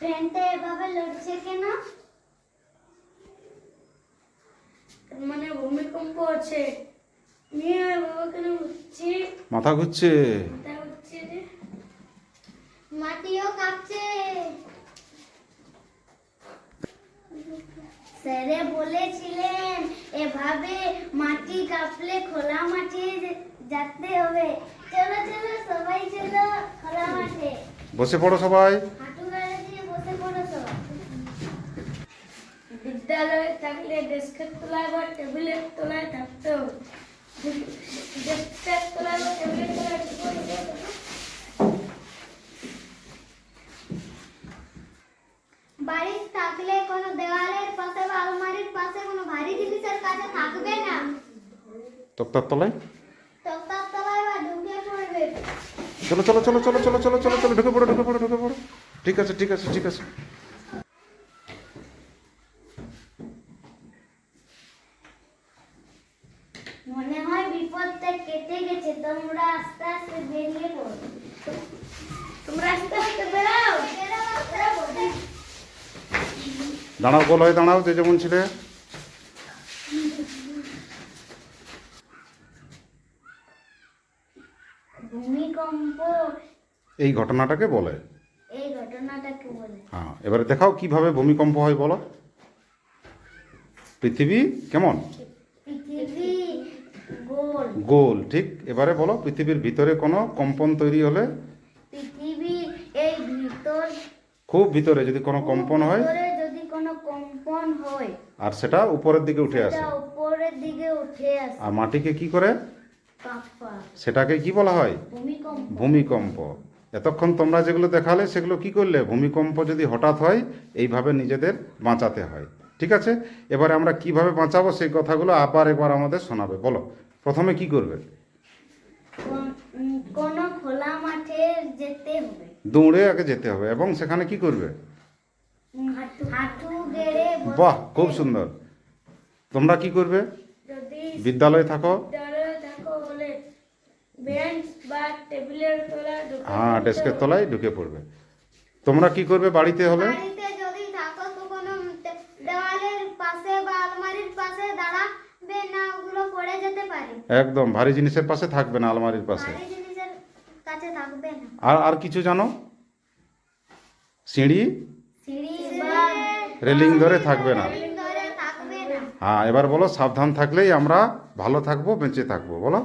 ফ্যানটা এভাবে লড়ছে কেন মানে ভূমিকম্প নিয়ে বাবা কেন হচ্ছে মাথা ঘুরছে। মাটিও কাঁপছে। স্যারে বলেছিলেন এভাবে মাটি কাঁপলে খোলা মাঠে যেতে হবে। চলো চলো সবাই চলো খোলা মাঠে। বসে পড়ো সবাই হাঁটু গাড়ি দিয়ে বসে পড়ো সবাই বিদ্যালয়ে থাকলে ডেস্কের তলায় বা টেবিলের তলায় থাকতে। হবে ডেস্কের তলায় বা টেবিলের তলায়। বাড়িতে থাকলে কোনো দেওয়ালের পাশে বা আলমারির পাশে কোনো ভারী জিনিসের কাছে থাকবে না। তক্তার তলায়? তক্তার তলায় বা ঢুকে পড়বে। চলো চলো চলো চলো চলো চলো চলো চলো ঢুকে পড়ো ঢুকে পড়ো ঢুকে পড়ো। ঠিক আছে ঠিক আছে ঠিক আছে। মনে হয় বিপদটা কেটে গেছে তোমরা আস্তে আস্তে বেরিয়ে পড়ো। তোমরা আস্তে আস্তে বেড়াও দাঁড়াও বল হয় দাঁড়াও যে যেমন ছিলে। ভূমিকম্প। এই ঘটনাটাকে বলে। এই ঘটনাটাকে বলে। হ্যাঁ এবারে দেখাও কীভাবে ভূমিকম্প হয় বলো। পৃথিবী কেমন? গোল ঠিক? এবারে বলো পৃথিবীর ভিতরে কোনো কম্পন তৈরি হলে? পৃথিবী এই ভিতর খুব ভিতরে যদি কোনো কম্পন হয়। যদি কোনো কম্পন হয়। আর সেটা উপরের দিকে উঠে আসে। উপরের দিকে উঠে আসে। আর মাটিকে কি করে? সেটাকে কি বলা হয়? ভূমিকম্প। ভূমিকম্প। এতক্ষণ তোমরা যেগুলো দেখালে সেগুলো কি করলে? ভূমিকম্প যদি হঠাৎ হয় এইভাবে নিজেদের বাঁচাতে হয়। ঠিক আছে? এবারে আমরা কীভাবে বাঁচাবো সেই কথাগুলো আবার একবার আমাদের শোনাবে। বলো। প্রথমে কি করবে? কোন- খোলা মাঠে যেতে হবে। দৌড়ে আগে যেতে হবে এবং সেখানে কি করবে? বাহ খুব সুন্দর। তোমরা কি করবে? বিদ্যালয়ে থাকো। হ্যাঁ ডেস্কের তলায় ঢুকে পড়বে। তোমরা কি করবে বাড়িতে হলে বাড়িতে যদি থাকো তো কোনো দে- দেওয়ালের পাশে বা আলমারির পাশে দাঁড়াবে না ওগুলো পড়ে যেতে পারে। একদম ভারী জিনিসের পাশে থাকবে না আলমারির পাশে। ভারী জিনিসের কাছে থাকবে না। আর আর কিছু জানো? সিঁড়ি? সিঁড়ি রেলিং ধরে থাকবে না। হ্যাঁ এবার বলো সাবধান থাকলেই আমরা ভালো থাকব বেঁচে থাকব বলো?